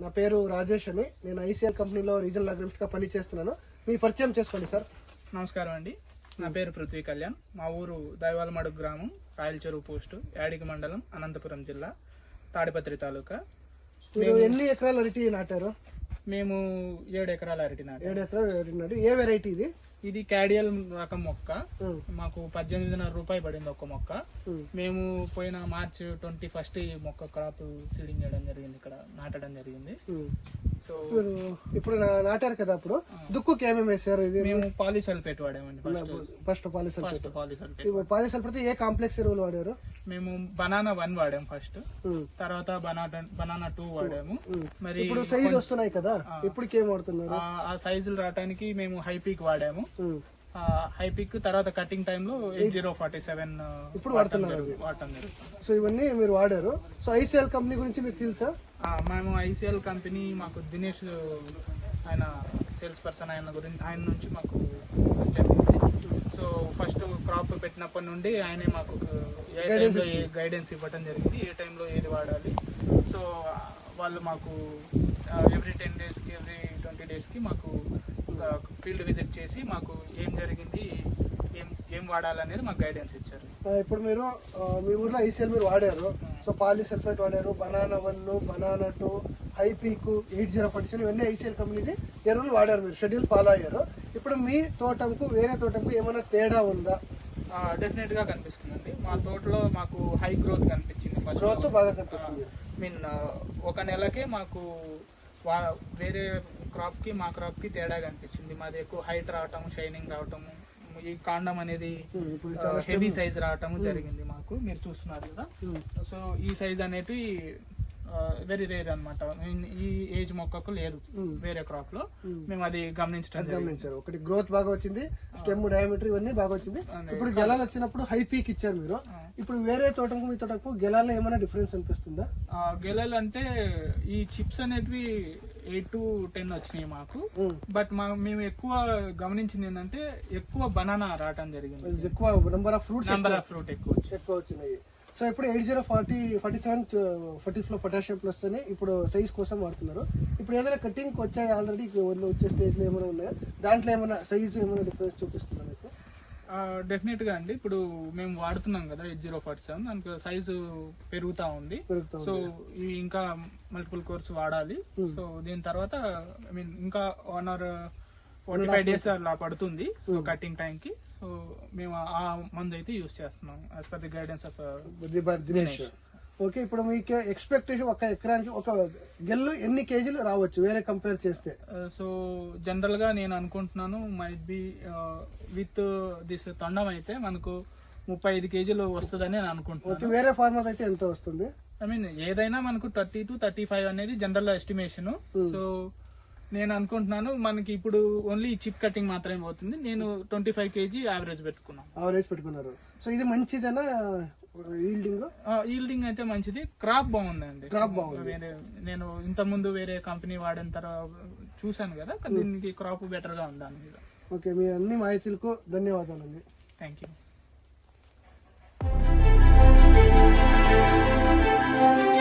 నా పేరు రాజేష్ అని. నేను ఐసీఎల్ కంపెనీలో రీజనల్ అగ్రిమిస్ట్గా పనిచేస్తున్నాను. మీ పరిచయం చేసుకోండి సార్. నమస్కారం అండి. నా పేరు పృథ్వీ కళ్యాణ్. మా ఊరు దైవాలమడుగు గ్రామం రాయల చెరువు పోస్టు యాడికి మండలం అనంతపురం జిల్లా తాడిపత్రి తాలూకా. మీరు ఎన్ని ఎకరాల అరటి నాటారు? మేము ఏడు ఎకరాల అరటి నాటి. ఏడు ఎకరాలు అరటి నాటి. ఏ వెరైటీ ఇది? ఇది క్యాడియల్ రకం మొక్క. మాకు పద్దెనిమిదిన్నర రూపాయలు పడింది ఒక్క మొక్క. మేము పోయిన మార్చ్ ట్వంటీ ఫస్ట్ ఈ మొక్క క్రాప్ సీడింగ్ చేయడం జరిగింది. ఇక్కడ నాటడం జరిగింది. సో మీరు ఇప్పుడు నా- నాటారు కదా అప్పుడు? దుక్కుకి ఏమేమి వేసారు ఇది? మేము polysulphate వాడామండి first. First polysulphate first polysulphate polysulphate ఏ కాంప్లెక్స్ ఎరువులు వాడారు? మేము బనానా వన్ వాడాం ఫస్ట్. ఉమ్, తర్వాత బనానా బనానా టూ వాడాము. ఉమ్. మరి ఇప్పుడు సైజ్ వస్తున్నాయి కదా? ఇప్పటికి ఏం వాడుతున్నారు? ఆ- ఆ సైజులు రావడానికి మేము హైపీక్ వాడాము. ఉమ్. హైపీక్ తర్వాత కటింగ్ టైమ్లో ఎయిట్ జీరో ఫార్టీ సెవెన్ ఇప్పుడు వాడుతున్నారు. వాడటం జరుగుతుంది. సో ఇవన్నీ మీరు వాడారు. సో ఐసీఎల్ కంపెనీ గురించి మీకు తెలుసా? మేము ఐసీఎల్ కంపెనీ మాకు దినేష్ ఆయన సేల్స్ పర్సన్ ఆయన గురించి ఆయన నుంచి మాకు జరిగింది సో ఫస్ట్ క్రాప్ పెట్టినప్పటి నుండి ఆయనే మాకు ఏ టైంలో ఏ గైడెన్స్ ఇవ్వడం జరిగింది ఏ టైంలో ఏది వాడాలి. సో వాళ్ళు మాకు ఎవ్రీ టెన్ డేస్కి ఎవ్రీ ట్వంటీ డేస్కి మాకు ఫీల్డ్ విజిట్ చేసి మాకు ఏం జరిగింది ఏం ఏం వాడాలనేది మాకు గైడెన్స్ ఇచ్చారు. ఇప్పుడు మీరు మీ ఊర్లో ఐసీఎల్ మీరు వాడారు. సో పాలిసల్ఫేట్ వాడారు. Banana one banana two high peak eight zero forty seven ఇవన్నీ ఐసీఎల్ కంపెనీది ఎరువులు వాడారు మీరు. షెడ్యూల్ ఫాలో అయ్యారు. ఇప్పుడు మీ తోటంకు వేరే తోటంకు ఏమైనా తేడా ఉందా? డెఫినెట్గా కనిపిస్తుందండి. మా తోటలో మాకు హై గ్రోత్ కనిపించింది గ్రోత్ బాగా కనిపిస్తుంది మీన్ ఒక నెలకే మాకు వా- వేరే క్రాప్కి మా క్రాప్కి తేడా కనిపించింది. మాది ఎక్కువ హైట్ రావటం షైనింగ్ రావటం ఈ కాండం అనేది హెవీ సైజ్ రావటం జరిగింది మాకు మీరు చూస్తున్నారు కదా. సో ఈ సైజ్ అనేది వెరీ రేర్ అనమాట ఈ ఏజ్ మొక్కకు లేదు. వేరే క్రాప్లో. మేము. అది గమనించడం గమనించారు. ఒకటి గ్రోత్ బాగా వచ్చింది స్టెమ్ డయామీటర్ ఇవన్నీ బాగా వచ్చింది. ఇప్పుడు గెలాలు వచ్చినప్పుడు హై పీక్ ఇచ్చారు మీరు. ఇప్పుడు వేరే తోటకు మీ తోటకు గెలాల్లో ఏమైనా డిఫరెన్స్ అనిపిస్తుందా? గెలలు అంటే ఈ చిప్స్ అనేటివి ఎయిట్ టు టెన్ వచ్చినాయి మాకు. బట్ మా మేము ఎక్కువ గమనించింది ఏంటంటే ఎక్కువ బనానా రావటం జరిగింది. ఎక్కువ number of fruits number of fruit ఎక్కువ వచ్చింది ఎక్కువ వచ్చినాయి. సో ఇప్పుడు eight zero forty forty seven forty లో పొటాషియం ప్లస్ అని ఇప్పుడు సైజ్ కోసం వాడుతున్నారు. ఇప్పుడు ఏదైనా కటింగ్ వచ్చాయి ఆల్రెడీ? వచ్చే స్టేజ్లో ఏమైనా ఉన్నాయా? దాంట్లో ఏమైనా సైజ్ ఏమైనా డిఫరెన్స్ చూపిస్తుందా మీకు? డెఫినెట్గా అండి. ఇప్పుడు మేము వాడుతున్నాం కదా ఎయిట్ జీరో ఫార్టీ సెవెన్. దానికి సైజు పెరుగుతా ఉంది. సో ఇవి ఇంకా మల్టిపుల్ కోర్స్ వాడాలి. సో దీని తర్వాత ఐ మీన్ ఇంకా one hour forty five days అలా పడుతుంది సో కటింగ్ టైం కి. సో మేము ఆ మందు అయితే యూస్ చేస్తున్నాం as per the guidance of Dinesh okay ఇప్పుడు మీకు ఎక్స్పెక్టేషన్ ఒక ఎకరానికి ఒక గెల్లు ఎన్ని కేజీలు రావచ్చు వేరే కంపేర్ చేస్తే? సో జనరల్గా నేను అనుకుంటున్నాను మైట్ బి విత్ దిస్ తొండం అయితే మనకు ముప్పై ఐదు కేజీలు వస్తుందని నేను అనుకుంటున్నాను. వేరే ఫార్మర్ అయితే ఎంత వస్తుంది? ఐ మీన్ ఏదైనా మనకు థర్టీ టు థర్టీ ఫైవ్ అనేది జనరల్ ఎస్టిమేషన్ సో నేను అనుకుంటున్నాను మనకి ఇప్పుడు ఓన్లీ చిప్ కటింగ్ మాత్రమే పోతుంది. నేను ట్వంటీ ఫైవ్ కేజీ యావరేజ్ పెట్టుకున్నాను పెట్టుకున్నారు. సో ఇది మంచిదేనా? ఈల్డింగ్ ఈల్డింగ్ అయితే మంచిది. క్రాప్ బాగుందండి. Crop బాగుంది. వేరే నేను ఇంత ముందు వేరే కంపెనీ వాడిన తర్వాత చూశాను కదా దీనికి క్రాప్ బెటర్గా ఉంది ఓకే మీ అన్ని మాహితులకు ధన్యవాదాలండి. Thank you